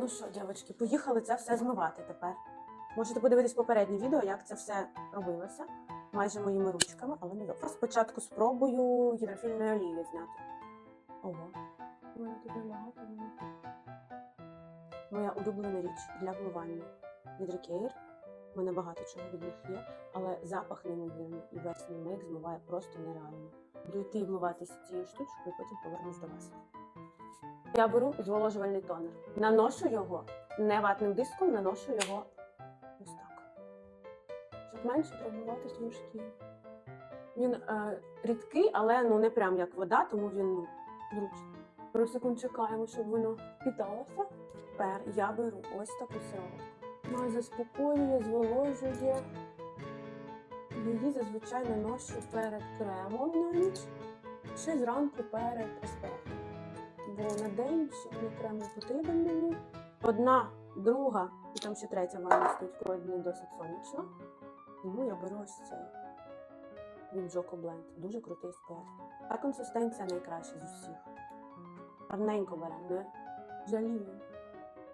Ну що, дівчатки, поїхали це все змивати тепер. Можете подивитись попереднє відео, як це все робилося. Майже моїми ручками, але не добре. Спочатку спробую гідрофільної олії зняти. Ого. У мене тут небагато. Моя улюблена річ для вмивання. Гідрокейр. У мене багато чого від них є, але запах неймовірний і весь мій мейк змиває просто нереально. Буду вмиватися цією штучкою, потім повернусь до вас. Я беру зволожувальний тонер. Наношу його не ватним диском, наношу його ось так. Щоб менше травмувати свою шкіру. Він е, рідкий, але ну не прям як вода, тому він ну, зручний. Пару секунд чекаємо, щоб воно впіталося. Тепер я беру ось таку сироватку. Вона заспокоює, зволожує. Її зазвичай наношу перед кремом на ніч чи зранку перед SPF. Бо на день ще мені крем не потрібен мені. Одна, друга, і там ще третя ванна стоїть, коли не досить сонячно. Тому я беру ось цей від Joko Blend. Дуже крутий SPF. А консистенція найкраща з усіх. Гарненько беремо, не жаліємо.